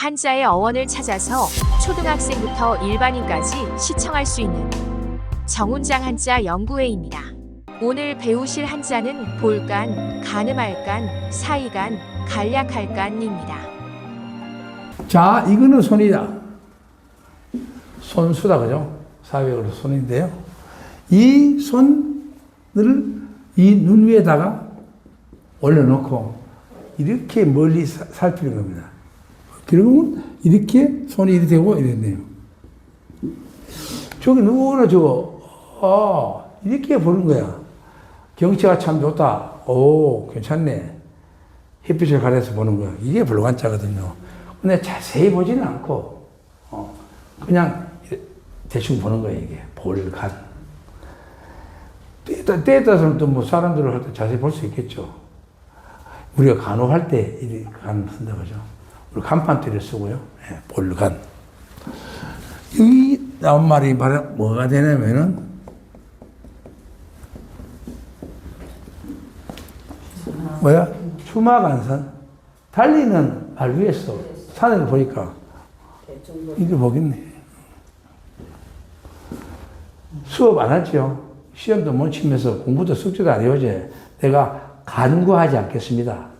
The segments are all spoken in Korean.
한자의 어원을 찾아서 초등학생부터 일반인까지 시청할 수 있는 정운장 한자 연구회입니다. 오늘 배우실 한자는 볼간, 가늠할간, 사이간, 간략할간입니다. 자, 이거는 손이다. 손수다, 그죠? 사회적으로 손인데요. 이 손을 이 눈 위에다가 올려놓고 이렇게 멀리 사- 살피는 겁니다. 그러면 이렇게 손이 이렇게 되고 이랬네요. 저기 누구나 저거, 아, 이렇게 보는 거야. 경치가 참 좋다. 오, 괜찮네. 햇빛을 가려서 보는 거야. 이게 불관자거든요. 근데 자세히 보지는 않고, 어, 그냥 대충 보는 거예요, 이게. 볼간. 때에 따라서는 또 뭐 사람들을 할 때 자세히 볼 수 있겠죠. 우리가 간호할 때이간 쓴다 그죠. 우리 간판대를 쓰고요. 예, 볼간. 이 나온 말이 바로 뭐가 되냐면은 뭐야? 추마간선. 달리는 말 위에서 산을 보니까 이게 보겠네. 수업 안 하죠. 시험도 못 치면서 공부도 숙제도 안 해오지. 내가 간과하지 않겠습니다.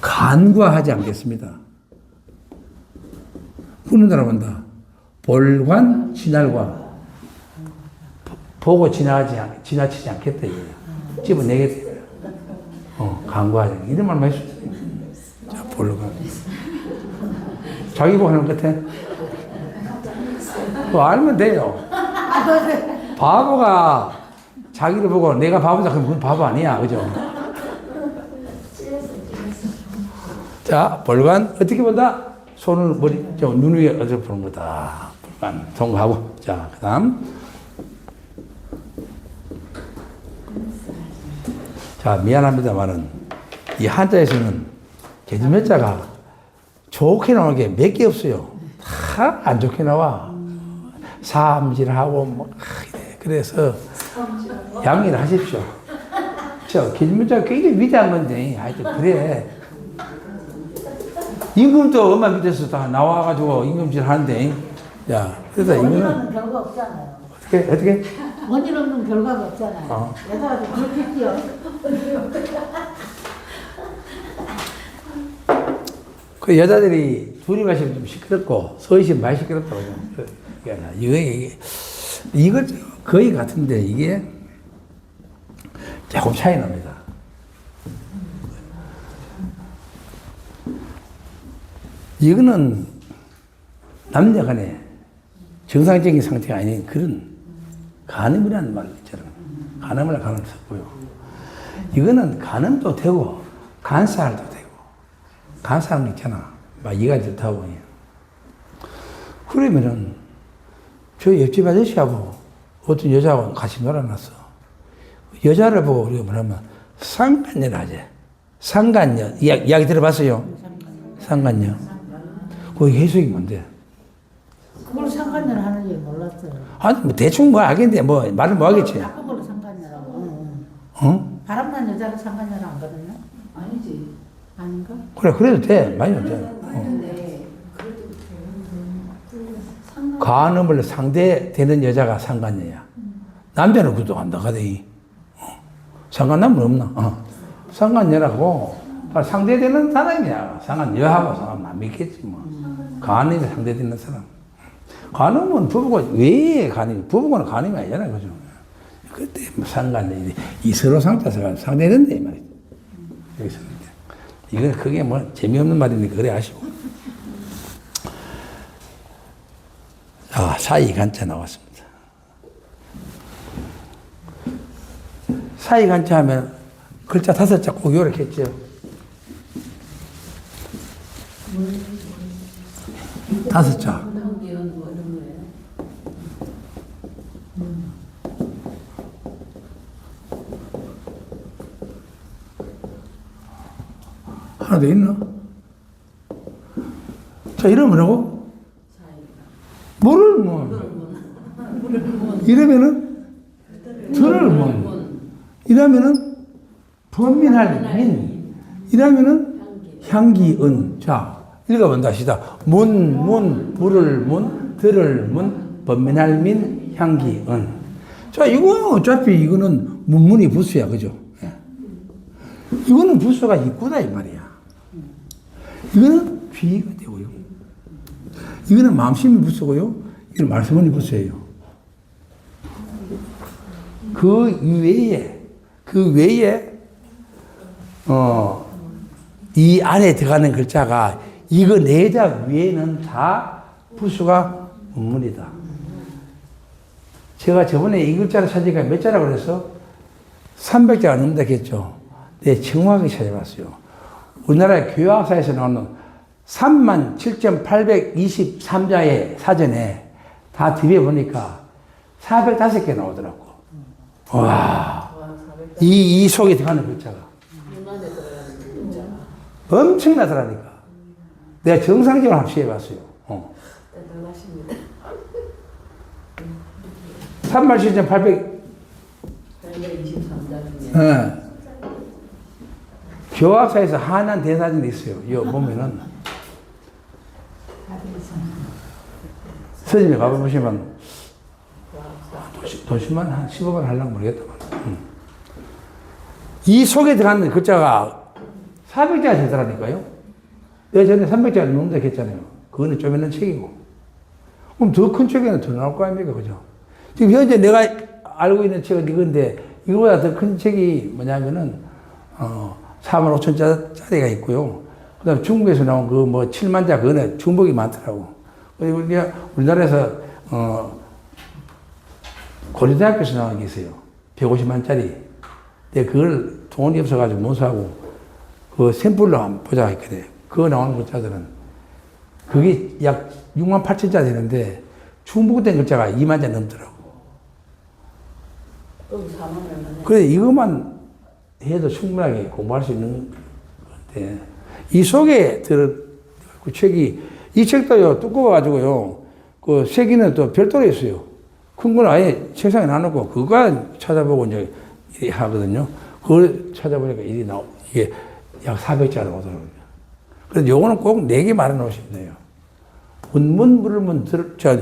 간과하지 않겠습니다. 사람 한다. 볼관, 진할관. 보고 지나가지, 않- 지나치지 않겠다. 집어내겠다. 어, 간과하지. 이런 말만 했어. 자, 볼관. 자기 보고 하는 것 같아. 뭐 알면 돼요. 바보가 자기를 보고 내가 바보다 그러면 그건 바보 아니야. 그죠? 자, 볼관 어떻게 본다? 손을 머리, 저, 눈 위에 어디서 보는 거다. 볼관 통과하고. 자, 그 다음. 자, 미안합니다만은 이 한자에서는 개주몇자가 좋게 나오는 게 몇 개 없어요. 다 안 좋게 나와. 삼질하고 뭐 아. 그래서 양해를 하십시오. 저 개주몇자가 굉장히 위대한 건데 하여튼 그래. 임금도 엄마 밑에서 다 나와가지고 임금질 하는데 야 그래서 원인 이거는 없는 결과 없잖아요. 어떻게 어떻게 원인 없는 결과가 없잖아요. 어. 여자가 그렇겠지요. 그 여자들이 둘이 마시면 좀 시끄럽고 서 있으면 많이 시끄럽다고 좀 그- 이거 이게 이거 거의 같은데 이게 조금 차이 납니다. 이거는 남녀 간에 정상적인 상태가 아닌 그런 간음이라는 말 있잖아요. 간음을 간음 썼고요. 이거는 간음도 되고 간살도 되고 간사람 있잖아. 막 이가 좋다고. 그러면은 저 옆집 아저씨하고 어떤 여자하고 같이 놀아놨어. 여자를 보고 우리가 뭐냐면 상간녀 하지. 상간녀. 이야기, 이야기 들어봤어요? 상간녀. 그 해석이 뭔데? 그걸 상관녀를 하는지 몰랐어요. 아니, 뭐 대충 뭐 알겠는데 뭐 말을 뭐 하겠지. 나쁜 걸로 상관녀라고. 응, 어? 응. 바람난 여자를 상관녀라 하거든요. 아니지. 아닌가? 그래, 그래도 돼. 많이 돼. 어. 간음을 상대되는 여자가 상간녀야. 남자는 그도 한다, 가대 상간남은 없나? 어. 상간녀라고 아, 상대되는 사람이야. 상간여하고 상관 안 믿겠지, 뭐. 간음이 상대되는 사람. 간음은 부부가, 왜 간음이, 부부가 간음이 아니잖아, 그죠? 그때 뭐 상간녀, 이 서로 상자서 상대된다, 이 말이지. 여기서. 이건 그게 뭐 재미없는 말이니까 그래 하시고. 자, 사이 간자 나왔습니다. 사이 간자 하면 글자 다섯 자꼭 이렇게 했죠. 다섯 자. 하나 더 있나? 자, 이름 뭐라고? 뭐를 뭐? 이러면은 들을 뭐? 이러면은 범민할 민. 이러면은 향기은. 자, 읽어본다 시다. 문, 문, 물을 문, 들을 문, 번민할 민, 향기, 은. 자, 이거 어차피 이거는 문문이 부수야, 그죠? 예. 이거는 부수가 있구나, 이 말이야. 이거는 비가 되고요. 이거는 마음심이 부수고요. 이거는 말씀원이 부수예요. 그 외에, 그 외에, 어, 이 안에 들어가는 글자가 이거 네자 위에는 다 부수가 문문이다. 제가 저번에 이 글자를 찾으니까 몇 자라고 그래서 300자가 넘는다 했죠. 네, 정확하게 찾아봤어요. 우리나라 교양사에서 나오는 37,823자의 사전에 다 뒤에 보니까 405개 나오더라고. 와. 이, 이 속에 들어가는 글자가. 엄청나더라니까. 내가 정상적으로 합치해봤어요. 어. 37,800, 823장 예. 교학사에서 한한 대사전이 있어요. 이거 보면은. 서점에 가보시면, 도시, 도시만 한 15번 하려면 모르겠다. 음. 이 속에 들어가는 글자가 400자가 되더라니까요. 내가 전에 300자가 넘는다 했잖아요. 그거는 좀 있는 책이고. 그럼 더 큰 책에는 더 나올 거 아닙니까? 그죠? 지금 현재 내가 알고 있는 책은 이건데, 이거보다 더 큰 책이 뭐냐면은, 어, 4만 5천 짜리가 있고요. 그 다음에 중국에서 나온 그 뭐 7만 자, 그거는 중복이 많더라고. 그리고 우리가 우리나라에서, 어, 고려대학교에서 나온 게 있어요. 150만 짜리. 근데 그걸 돈이 없어가지고 못 사고, 그 샘플로 한번 보자 했거든. 그거 나오는 글자들은 그게 약 6만 8천 자 되는데 중복된 글자가 2만 자 넘더라고. 그럼 4만 얼마네 그래 이것만 해도 충분하게 공부할 수 있는 건데 이 속에 들은 그 책이 이 책도요 두꺼워가지고요 그 세기는 또 별도로 있어요. 큰 건 아예 책상에 놔놓고 그거 찾아보고 이제 하거든요. 그걸 찾아보니까 일이 나오 이게 약 400자가 나오더라고요. 그래서 요거는 꼭 네 개 말해 놓으시면 돼요. 문문 물을문 들, 저,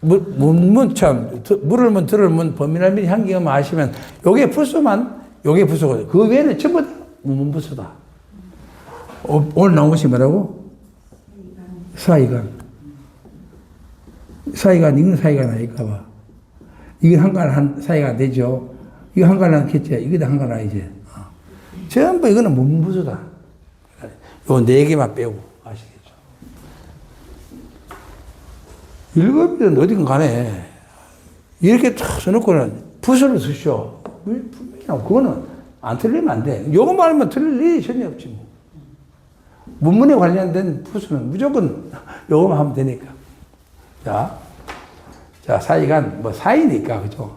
문, 문문 참, 드- 물을문 들을문 범인할민 향기만 아시면 요게 부수만 요게 부수고 그 외에는 전부 다 문문 부수다. 오- 오늘 나온 것이 뭐라고? 사이간. 사이간, 이건 사이간 아닐까봐. 이건 한간 한, 사이가 안 되죠. 이거 한간 않겠지. 이거 한간 아니지. 어. 전부 이거는 문문 부수다. 요 네 개만 빼고 아시겠죠? 일곱이든 어디든 간에 이렇게 탁 써놓고는 붓을 나오고 그거는 안 틀리면 안 돼. 요것만 하면 틀릴 일이 전혀 없지 뭐. 문문에 관련된 붓은 무조건 요것만 하면 되니까. 자, 자 사이간 뭐 사이니까 그죠?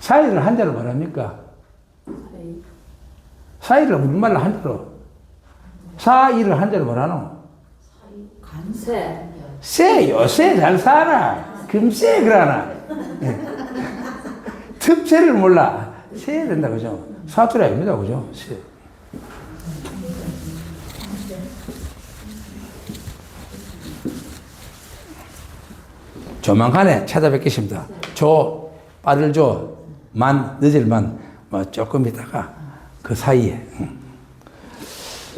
사이를 한자로 말합니까? 사이를 우리말로 한자로 사이를 한자로 뭐라노? 간세 쎄, 요새 잘 살아. 금세 그러나. 예. 특채를 몰라. 세야 된다, 그죠? 사투리 아닙니다, 그죠? 세. 조만간에 찾아뵙겠습니다. 조, 빠를 조, 만, 늦을 만, 뭐 조금 있다가 그 사이에. 응.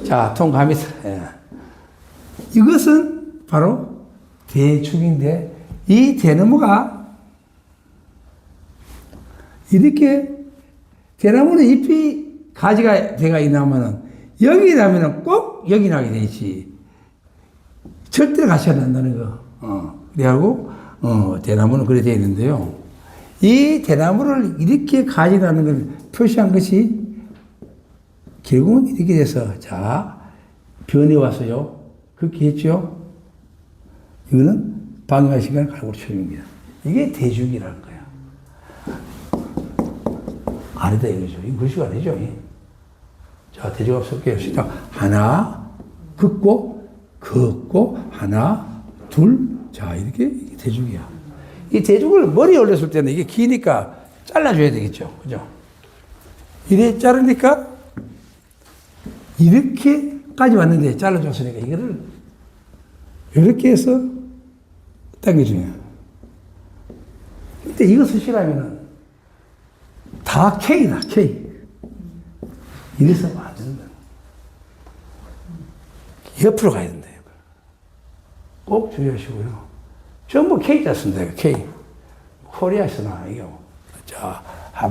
자, 통감이, 예. 이것은 바로 대축인데 이 대나무가 이렇게 대나무는 잎이 가지가 돼가 있나면은 여기 나면은 꼭 여기 나게 되지 같이 안 난다는 거. 어. 그래하고 어, 대나무는 그래 되어 있는데요. 이 대나무를 이렇게 가지라는 걸 표시한 것이 결국은 이렇게 돼서 자 변해 왔어요. 그렇게 했죠. 이거는 방해할 시간을 갈고 쳐줍니다. 이게 대죽이라는 거야. 아니다 이거죠. 이 글씨가 아니죠. 이. 자, 대죽 섞여 시작. 하나, 긋고, 긋고, 하나, 둘. 자, 이렇게 이게 대죽이야. 이 대죽을 머리에 올렸을 때는 이게 기니까 잘라줘야 되겠죠. 그죠? 이래 자르니까 이렇게까지 왔는데 잘라줬으니까 이거를 이렇게 해서 당겨주냐. 근데 이거 쓰시라면은 다 K다, K. 이래서 안 된다. 옆으로 가야 된다. 꼭 주의하시고요. 전부 K자 쓴다, K. 코리아에서나, 이거. 자,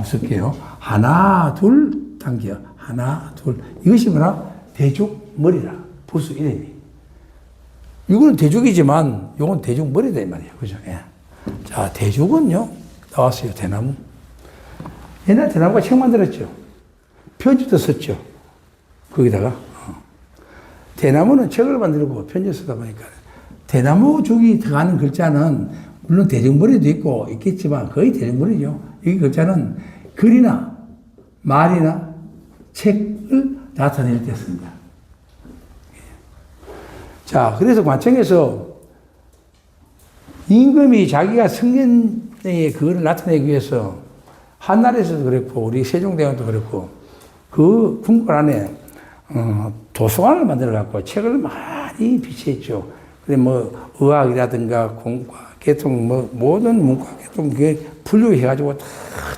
쓸게요. 하나, 둘, 당겨. 하나, 둘. 이것이 뭐라? 대죽 머리라. 부수 이름이. 이거는 대죽이지만, 이건 대죽 머리다, 이 말이에요. 그죠? 예. 자, 대죽은요, 나왔어요, 대나무. 옛날 대나무가 책 만들었죠. 편지도 썼죠. 거기다가. 어. 대나무는 책을 만들고 편지 쓰다 보니까 대나무 죽이 들어가는 글자는 물론 대중머리도 있고 있겠지만 거의 대중머리죠. 이 글자는 글이나 말이나 책을 나타낼 때 씁니다. 자, 그래서 관청에서 임금이 자기가 성년의 그거를 나타내기 위해서 한나라에서도 그랬고 우리 세종대왕도 그랬고 그 궁궐 안에 어, 도서관을 만들어 갖고 책을 많이 비치했죠. 그래 뭐 의학이라든가 공과 개통 뭐 모든 문과 개통 그게 분류해 가지고 다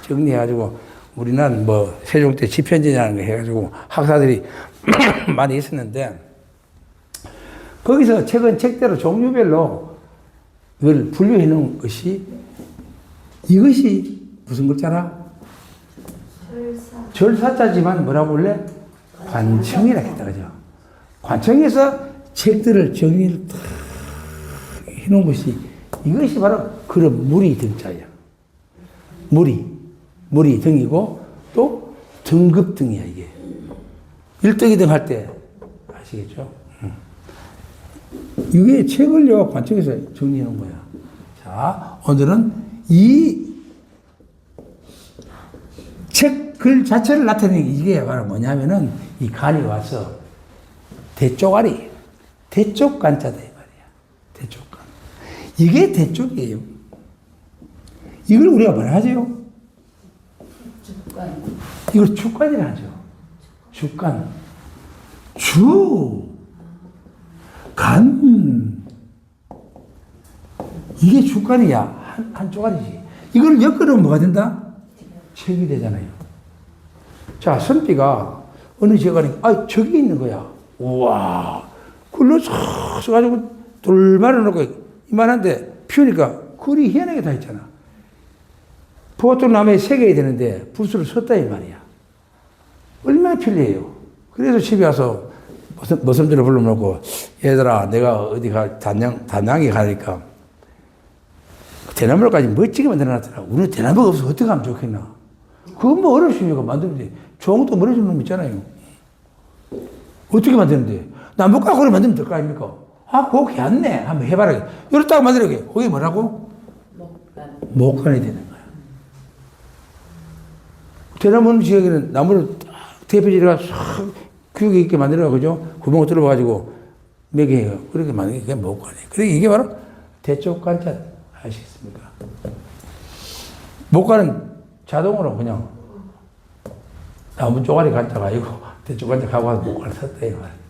정리해 가지고 우리는 뭐 세종 때 지편지라는 거 해가지고 학사들이 많이 있었는데 거기서 책은 책대로 종류별로 이걸 분류해 놓은 것이 이것이 무슨 글자나? 절사 자지만 뭐라고 원래 관청이라 했다 그죠? 관청에서 책들을 정리를 탁 해놓은 것이 이것이 바로 그런 물이 등자야. 물이 물이 등이고 또 등급 등이야 이게. 1등, 2등 할 때 아시겠죠? 음. 이게 책을요 관청에서 정리해 놓은 거야. 자 오늘은 이 책 글 자체를 나타내는 이게 바로 뭐냐면은 이 간이 와서 대쪽알이 대쪽 간자다 이 말이야. 대쪽 간. 이게 대쪽이에요. 이걸 우리가 뭐라 하죠? 이걸 주간이라 하죠. 주간. 주. 간. 이게 주간이야. 한, 한 쪼가리지. 이걸 엮으면 뭐가 된다? 책이 되잖아요. 자, 선비가 어느 지역에, 아, 저기 있는 거야. 우와. 글로 싹 써가지고 돌 말아놓고 이만한데 피우니까 글이 희한하게 다 있잖아. 보통 남의 세 개야 되는데 붓을 썼다 이 말이야. 얼마나 편리해요. 그래서 집에 와서 머슴- 머슴들을 불러놓고 얘들아 내가 어디 가 단양 단양에 가니까 대나무까지 멋지게 만들어놨더라. 우리는 대나무가 없어 어떻게 하면 좋겠나? 그건 뭐 어렵습니까? 만들면 돼. 종도 머리주는 놈 있잖아요. 어떻게 만드는데? 나무가구를 만들면 될 거 아닙니까? 아, 그거 괜찮네. 한번 해봐라. 이렇다고 만들어게. 그게 뭐라고? 목간. 목간이 되는 거야. 대나무 지역에는 나무를 딱 대표지가 싹 규격 있게 만들어 그죠? 구멍을 뚫어가지고 매개해요. 그렇게 만드는 게 목간이에요. 그래 이게 바로 대쪽관자 아시겠습니까? 목간은 자동으로 그냥 나무 쪼가리 간자가 아니고 대쪽관자 가고 와서 목간을 섰다 이 말이에요.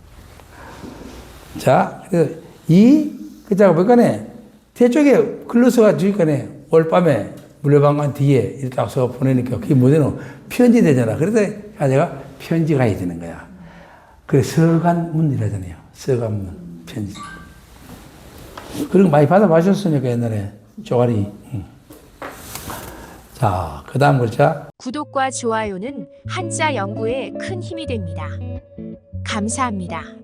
자, 그래서 이 글자가 뭐간에 대쪽에 글러서가 주니까네 올 밤에 물레방관 뒤에 이렇게 딱 써서 보내니까 그게 뭐되노 편지 되잖아. 그래서 내가 편지 가야 되는 거야. 그래 서간문이라잖아요. 서간문 편지. 그런 거 많이 받아보셨으니까 옛날에 쪼가리. 응. 자, 그 다음 글자. 구독과 좋아요는 한자 연구에 큰 힘이 됩니다. 감사합니다.